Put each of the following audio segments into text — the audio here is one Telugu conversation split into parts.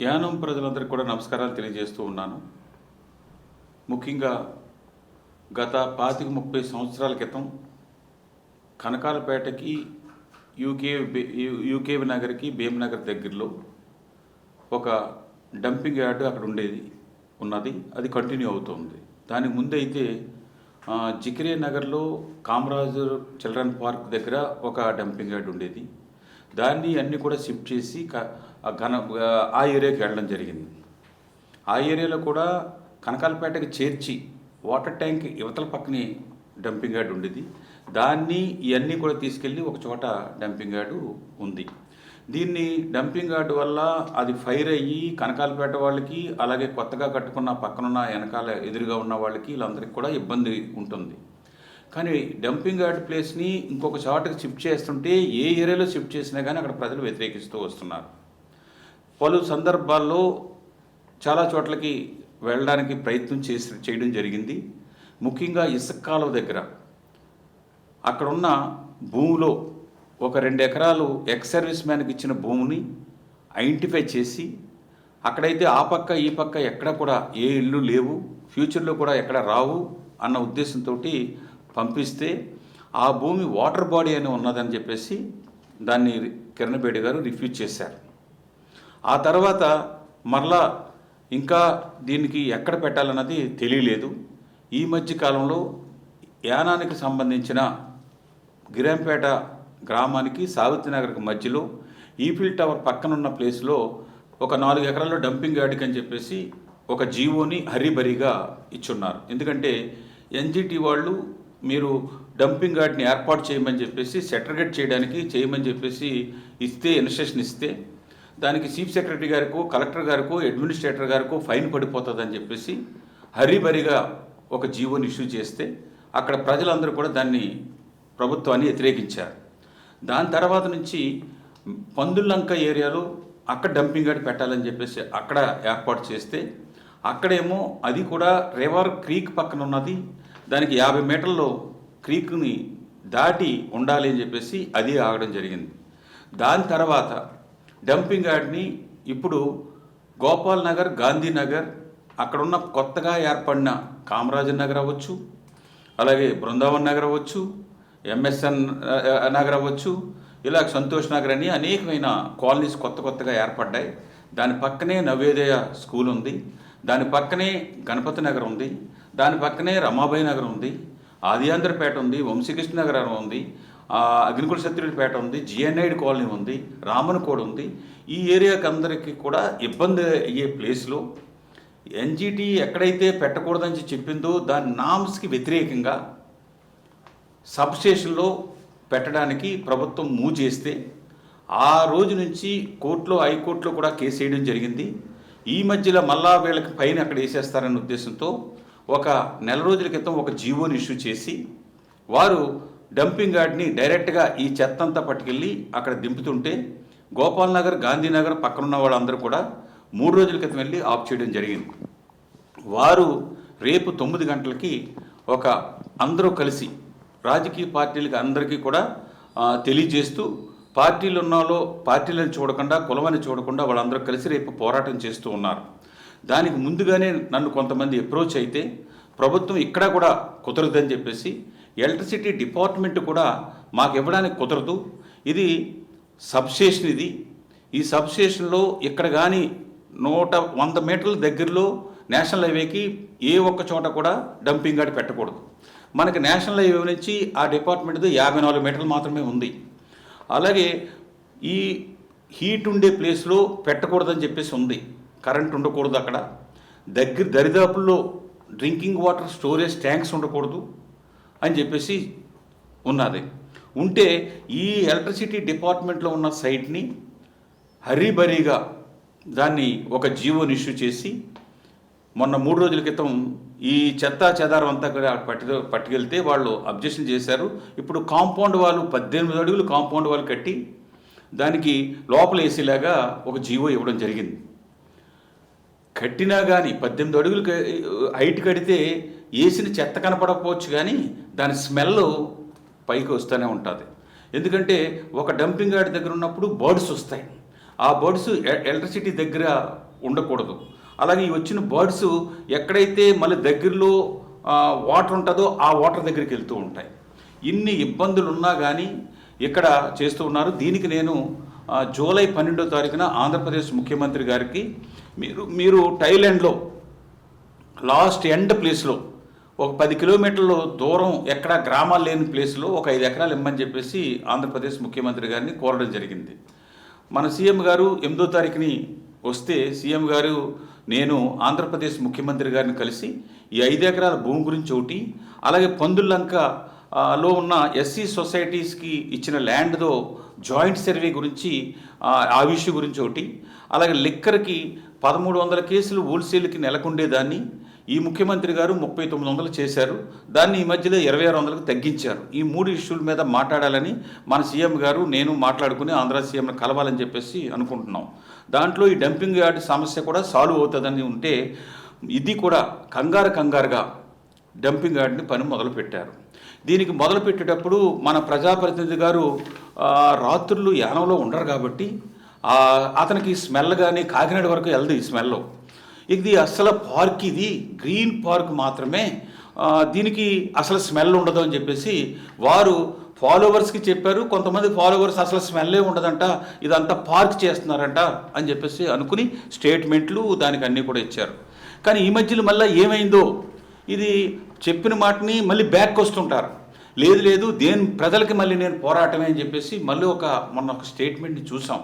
యానం ప్రజలందరికీ కూడా నమస్కారాలు తెలియజేస్తూ ఉన్నాను. ముఖ్యంగా గత పాతిక ముప్పై సంవత్సరాల క్రితం కనకాలపేటకి యూకే యూ- యూకే నగర్కి భీమనగర్ దగ్గరలో ఒక డంపింగ్ యార్డ్ అక్కడ ఉండేది ఉన్నది. అది కంటిన్యూ అవుతుంది. దానికి ముందైతే ఆ, జికిరే నగర్లో కామరాజు చిల్డ్రన్ పార్క్ దగ్గర ఒక డంపింగ్ యార్డ్ ఉండేది. దాన్ని అన్నీ కూడా షిఫ్ట్ చేసి ఆ ఘన ఆ ఏరియాకి వెళ్ళడం జరిగింది. ఆ ఏరియాలో కూడా కనకాలపేటకి చేర్చి వాటర్ ట్యాంక్ యువతల పక్కనే డంపింగ్ యార్డ్ ఉండేది. దాన్ని ఇవన్నీ కూడా తీసుకెళ్ళి ఒక చోట డంపింగ్ యార్డు ఉంది. దీన్ని డంపింగ్ యార్డ్ వల్ల అది ఫైర్ అయ్యి కనకాలపేట వాళ్ళకి అలాగే కొత్తగా కట్టుకున్న పక్కనున్న వెనకాల ఎదురుగా ఉన్న వాళ్ళకి వీళ్ళందరికీ కూడా ఇబ్బంది ఉంటుంది. కానీ డంపింగ్ యార్డ్ ప్లేస్ని ఇంకొక చోటకి షిఫ్ట్ చేస్తుంటే ఏ ఏరియాలో షిఫ్ట్ చేసినా కానీ అక్కడ ప్రజలు వ్యతిరేకిస్తూ వస్తున్నారు. పలు సందర్భాల్లో చాలా చోట్లకి వెళ్ళడానికి ప్రయత్నం చేసి చేయడం జరిగింది. ముఖ్యంగా ఇసుక కాలువ దగ్గర. అక్కడున్న భూమిలో ఒక రెండు ఎకరాలు ఎక్స్ సర్వీస్ మ్యాన్కి ఇచ్చిన భూమిని ఐడెంటిఫై చేసి అక్కడైతే ఆ పక్క ఈ పక్క ఎక్కడ కూడా ఏ ఇల్లు లేవు ఫ్యూచర్లో కూడా ఎక్కడ రావు అన్న ఉద్దేశంతో పంపిస్తే ఆ భూమి వాటర్ బాడీ అని ఉన్నదని చెప్పేసి దాన్ని కిరణ్బేడి గారు రిఫ్యూజ్ చేశారు. ఆ తర్వాత మరలా ఇంకా దీనికి ఎక్కడ పెట్టాలన్నది తెలియలేదు. ఈ మధ్య కాలంలో యానానికి సంబంధించిన గిరంపేట గ్రామానికి సావిత్రినగర్కి మధ్యలో ఈఫిల్ టవర్ పక్కనున్న ప్లేస్లో ఒక నాలుగు ఎకరాల్లో డంపింగ్ యార్డ్కి అని చెప్పేసి ఒక జీవోని హరిబరిగా ఇచ్చున్నారు. ఎందుకంటే ఎన్జిటి వాళ్ళు మీరు డంపింగ్ యార్డ్ని ఏర్పాటు చేయమని చెప్పేసి సెటర్గేట్ చేయడానికి చేయమని చెప్పేసి ఇస్తే ఇన్స్ట్రక్షన్ ఇస్తే దానికి చీఫ్ సెక్రటరీ గారికో కలెక్టర్ గారికో అడ్మినిస్ట్రేటర్ గారికో ఫైన్ పడిపోతుందని చెప్పేసి హరీబరిగా ఒక జీవోని ఇష్యూ చేస్తే అక్కడ ప్రజలందరూ కూడా దాన్ని ప్రభుత్వాన్ని వ్యతిరేకించారు. దాని తర్వాత నుంచి పందుల్లంక ఏరియాలో అక్కడ డంపింగ్ యార్డ్ పెట్టాలని చెప్పేసి అక్కడ ఏర్పాటు చేస్తే అక్కడేమో అది కూడా రివర్ క్రీక్ పక్కన ఉన్నది. దానికి యాభై మీటర్లు క్రీక్ని దాటి ఉండాలి అని చెప్పేసి అది ఆగడం జరిగింది. దాని తర్వాత డంపింగ్ యార్డ్ని ఇప్పుడు గోపాల్ నగర్ గాంధీనగర్ అక్కడున్న కొత్తగా ఏర్పడిన కామరాజర్ నగర్ అవ్వచ్చు అలాగే బృందావన్ నగర్ అవ్వచ్చు ఎంఎస్ఎన్ నగర్ అవ్వచ్చు ఇలా సంతోష్ నగర్ అని అనేకమైన కాలనీస్ కొత్త కొత్తగా ఏర్పడ్డాయి. దాని పక్కనే నవోదయ స్కూల్ ఉంది. దాని పక్కనే గణపతి నగర్ ఉంది దాని పక్కనే రమాబాయి నగర్ ఉంది ఆదియాంధ్రపేట ఉంది వంశీకృష్ణ నగర్ ఉంది అగ్నికుల సత్యుడిపేట ఉంది జిఎన్ఐడి కాలనీ ఉంది రామన్కోడ్ ఉంది. ఈ ఏరియాకి అందరికీ కూడా ఇబ్బంది అయ్యే ప్లేస్లో. ఎన్జిటి ఎక్కడైతే పెట్టకూడదని చెప్పిందో దాని నామ్స్కి వ్యతిరేకంగా సబ్ స్టేషన్లో పెట్టడానికి ప్రభుత్వం మూవ్ చేస్తే ఆ రోజు నుంచి కోర్టులో హైకోర్టులో కూడా కేసు వేయడం జరిగింది. ఈ మధ్యలో మళ్ళా వీళ్ళకి పైన అక్కడ వేసేస్తారనే ఉద్దేశంతో ఒక నెల రోజుల క్రితం ఒక జీవోని ఇష్యూ చేసి వారు డంపింగ్ యార్డ్ని డైరెక్ట్గా ఈ చెత్త అంతా పట్టుకెళ్ళి అక్కడ దింపుతుంటే గోపాల్ నగర్ గాంధీనగర్ పక్కనున్న వాళ్ళందరూ కూడా మూడు రోజుల క్రితం వెళ్ళి ఆఫ్ చేయడం జరిగింది. వారు రేపు తొమ్మిది గంటలకి ఒక అందరూ కలిసి రాజకీయ పార్టీలకి అందరికీ కూడా తెలియజేస్తూ పార్టీలు ఉన్నాలో పార్టీలను చూడకుండా కులమని చూడకుండా వాళ్ళందరూ కలిసి రేపు పోరాటం చేస్తూ ఉన్నారు. దానికి ముందుగానే నన్ను కొంతమంది అప్రోచ్ అయితే ప్రభుత్వం ఇక్కడ కూడా కుదరదని చెప్పేసి ఎలక్ట్రిసిటీ డిపార్ట్మెంట్ కూడా మాకు ఇవ్వడానికి కుదరదు. ఇది సబ్స్టేషన్ ఇది. ఈ సబ్స్టేషన్లో ఇక్కడ కానీ నూట వంద మీటర్ల దగ్గరలో నేషనల్ హైవేకి ఏ ఒక్క చోట కూడా డంపింగ్ గాడి పెట్టకూడదు. మనకి నేషనల్ హైవే నుంచి ఆ డిపార్ట్మెంట్ది యాభై నాలుగు మీటర్లు మాత్రమే ఉంది. అలాగే ఈ హీట్ ఉండే ప్లేస్లో పెట్టకూడదని చెప్పేసి ఉంది. కరెంట్ ఉండకూడదు అక్కడ. దగ్గర దరిదాపుల్లో డ్రింకింగ్ వాటర్ స్టోరేజ్ ట్యాంక్స్ ఉండకూడదు అని చెప్పేసి ఉన్నది. ఉంటే ఈ ఎలక్ట్రిసిటీ డిపార్ట్మెంట్లో ఉన్న సైట్ని హరీబరీగా దాన్ని ఒక జీవోని ఇష్యూ చేసి మొన్న మూడు రోజుల క్రితం ఈ చెత్త చెదారం అంతా కూడా పట్టు పట్టుకెళ్తే వాళ్ళు అబ్జెక్షన్ చేశారు. ఇప్పుడు కాంపౌండ్ వాళ్ళు పద్దెనిమిది అడుగులు కాంపౌండ్ వాళ్ళు కట్టి దానికి లోపల వేసేలాగా ఒక జీవో ఇవ్వడం జరిగింది. కట్టినా కానీ పద్దెనిమిది అడుగులు హైట్ కడితే వేసిన చెత్త కనపడకపోవచ్చు కానీ దాని స్మెల్ పైకి వస్తూనే ఉంటుంది. ఎందుకంటే ఒక డంపింగ్ యార్డ్ దగ్గర ఉన్నప్పుడు బర్డ్స్ వస్తాయి. ఆ బర్డ్స్ ఎ- ఎలక్ట్రిసిటీ దగ్గర ఉండకూడదు. అలాగే ఈ వచ్చిన బర్డ్స్ ఎక్కడైతే మళ్ళీ దగ్గరలో వాటర్ ఉంటుందో ఆ వాటర్ దగ్గరికి వెళ్తూ ఉంటాయి. ఇన్ని ఇబ్బందులు ఉన్నా కానీ ఇక్కడ చేస్తూ ఉన్నారు. దీనికి నేను జూలై పన్నెండో తారీఖున ఆంధ్రప్రదేశ్ ముఖ్యమంత్రి గారికి మీరు మీరు థైలాండ్లో లాస్ట్ ఎండ్ ప్లేస్లో ఒక పది కిలోమీటర్ల దూరం ఎక్కడ గ్రామాలు లేని ప్లేస్లో ఒక ఐదు ఎకరాలు ఇమ్మని చెప్పేసి ఆంధ్రప్రదేశ్ ముఖ్యమంత్రి గారిని కోరడం జరిగింది. మన సీఎం గారు ఎనిమిదో తారీఖుని వస్తే సీఎం గారు నేను ఆంధ్రప్రదేశ్ ముఖ్యమంత్రి గారిని కలిసి ఈ ఐదు ఎకరాల భూమి గురించి ఒకటి అలాగే పందుల్లంక లో ఉన్న ఎస్సీ సొసైటీస్కి ఇచ్చిన ల్యాండ్తో జాయింట్ సర్వే గురించి ఆ విషయం గురించి ఒకటి అలాగే లిక్కర్కి పదమూడు వందల కేసులు హోల్సేల్కి నెలకొండేదాన్ని ఈ ముఖ్యమంత్రి గారు ముప్పై తొమ్మిది వందలు చేశారు. దాన్ని ఈ మధ్యలో ఇరవై ఆరు వందలకు తగ్గించారు. ఈ మూడు ఇష్యూల మీద మాట్లాడాలని మన సీఎం గారు నేను మాట్లాడుకుని ఆంధ్ర సీఎంను కలవాలని చెప్పేసి అనుకుంటున్నాం. దాంట్లో ఈ డంపింగ్ యార్డ్ సమస్య కూడా సాల్వ్ అవుతుందని ఉంటే ఇది కూడా కంగారు కంగారుగా డంపింగ్ యార్డ్ని పని మొదలుపెట్టారు. దీనికి మొదలు పెట్టేటప్పుడు మన ప్రజాప్రతినిధి గారు రాత్రులు యానంలో ఉండరు కాబట్టి అతనికి స్మెల్ కానీ కాకినాడ వరకు వెళ్దు ఈ స్మెల్. ఇది అసలు పార్క్ ఇది. గ్రీన్ పార్క్ మాత్రమే. దీనికి అసలు స్మెల్ ఉండదు అని చెప్పేసి వారు ఫాలోవర్స్కి చెప్పారు. కొంతమంది ఫాలోవర్స్ అసలు స్మెల్లే ఉండదంట. ఇదంతా పార్క్ చేస్తున్నారంట అని చెప్పేసి అనుకుని స్టేట్మెంట్లు దానికి అన్నీ కూడా ఇచ్చారు. కానీ ఈ మధ్యలో మళ్ళీ ఏమైందో? ఇది చెప్పిన మాటని మళ్ళీ బ్యాక్ వస్తుంటారు లేదు లేదు దేని ప్రజలకి మళ్ళీ నేను పోరాటమే అని చెప్పేసి మళ్ళీ ఒక మొన్న ఒక స్టేట్మెంట్ని చూసాం.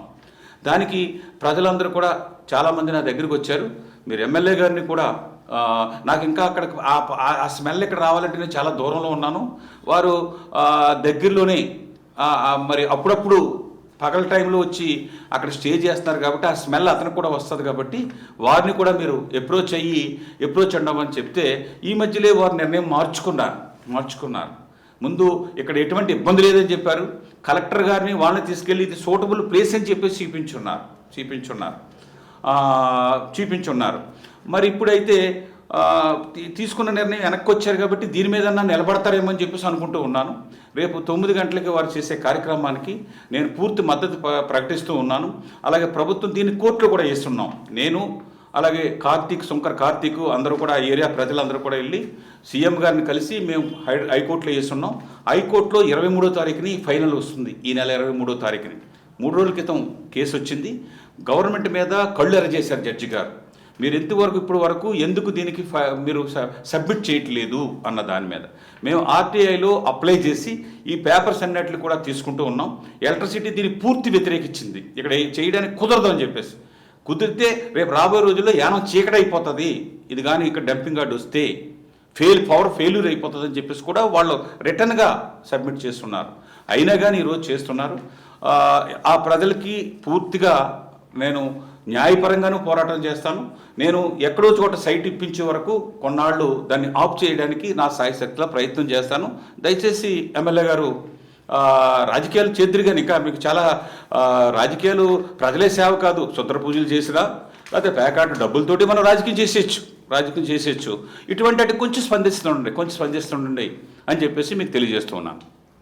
దానికి ప్రజలందరూ కూడా చాలామంది నా దగ్గరికి వచ్చారు. మీరు ఎమ్మెల్యే గారిని కూడా నాకు ఇంకా అక్కడ ఆ- స్మెల్ ఇక్కడ రావాలంటే నేను చాలా దూరంలో ఉన్నాను. వారు దగ్గరలోనే మరి అప్పుడప్పుడు పగల టైంలో వచ్చి అక్కడ స్టే చేస్తున్నారు కాబట్టి ఆ స్మెల్ అతనికి కూడా వస్తుంది కాబట్టి వారిని కూడా మీరు అప్రోచ్ అయ్యి అప్రోచ్ అండమని చెప్తే ఈ మధ్యలో వారు నిర్ణయం మార్చుకున్నారు మార్చుకున్నారు. ముందు ఇక్కడ ఎటువంటి ఇబ్బంది లేదని చెప్పారు. కలెక్టర్ గారిని వాళ్ళని తీసుకెళ్ళి ఇది సూటబుల్ ప్లేస్ అని చెప్పేసి చూపించున్నారు. చూపించున్నారు. చూపించున్నారు. మరి ఇప్పుడైతే తీసుకున్న నిర్ణయం వెనక్కి వచ్చారు కాబట్టి దీని మీద నిలబడతారేమో అని చెప్పేసి అనుకుంటూ ఉన్నాను. రేపు తొమ్మిది గంటలకి వారు చేసే కార్యక్రమానికి నేను పూర్తి మద్దతు ప్రకటిస్తూ ఉన్నాను. అలాగే ప్రభుత్వం దీన్ని కోర్టులో కూడా వేస్తున్నాం. నేను అలాగే కార్తీక్ శంకర్ కార్తీక్ అందరూ కూడా ఆ ఏరియా ప్రజలందరూ కూడా వెళ్ళి సీఎం గారిని కలిసి మేము హై హైకోర్టులో చేస్తున్నాం హైకోర్టులో ఇరవై మూడో తారీఖుని ఫైనల్ వస్తుంది ఈ నెల ఇరవై మూడో తారీఖుని. మూడు రోజుల క్రితం కేసు వచ్చింది. గవర్నమెంట్ మీద కళ్ళు ఎరజేశారు జడ్జి గారు. మీరు ఎంతవరకు ఇప్పుడు వరకు ఎందుకు దీనికి మీరు స- సబ్మిట్ చేయట్లేదు అన్న దాని మీద. మేము ఆర్టీఐలో అప్లై చేసి ఈ పేపర్స్ అన్నిటిని కూడా తీసుకుంటూ ఉన్నాం. ఎలక్ట్రిసిటీ దీన్ని పూర్తి వ్యతిరేకించింది ఇక్కడ చేయడానికి కుదరదు అని చెప్పేసి. కుదిరితే రేపు రాబోయే రోజుల్లో యానం చీకటి అయిపోతుంది ఇది కానీ ఇక్కడ డంపింగ్ గార్డ్ వస్తే ఫెయిల్ పవర్ ఫెయిల్యూర్ అయిపోతుంది అని చెప్పేసి కూడా వాళ్ళు రిటర్న్గా సబ్మిట్ చేస్తున్నారు. అయినా కానీ ఈరోజు చేస్తున్నారు. ఆ, ప్రజలకి పూర్తిగా నేను న్యాయపరంగానూ పోరాటం చేస్తాను. నేను ఎక్కడో చోట సైట్ ఇప్పించే వరకు కొన్నాళ్ళు దాన్ని ఆఫ్ చేయడానికి నా సాయశక్తిలో ప్రయత్నం చేస్తాను. దయచేసి ఎమ్మెల్యే గారు రాజకీయాలు చేద్దరిగాని ఇంకా. మీకు చాలా రాజకీయాలు ప్రజలే సేవ కాదు. శుద్ర పూజలు చేసినా లేకపోతే పేకాట డబ్బులతోటి మనం రాజకీయం చేసేయచ్చు. రాజకీయం చేసేయచ్చు. ఇటువంటి వాటికి కొంచెం స్పందిస్తుండండి కొంచెం స్పందిస్తుండండి అని చెప్పేసి మీకు తెలియజేస్తున్నాను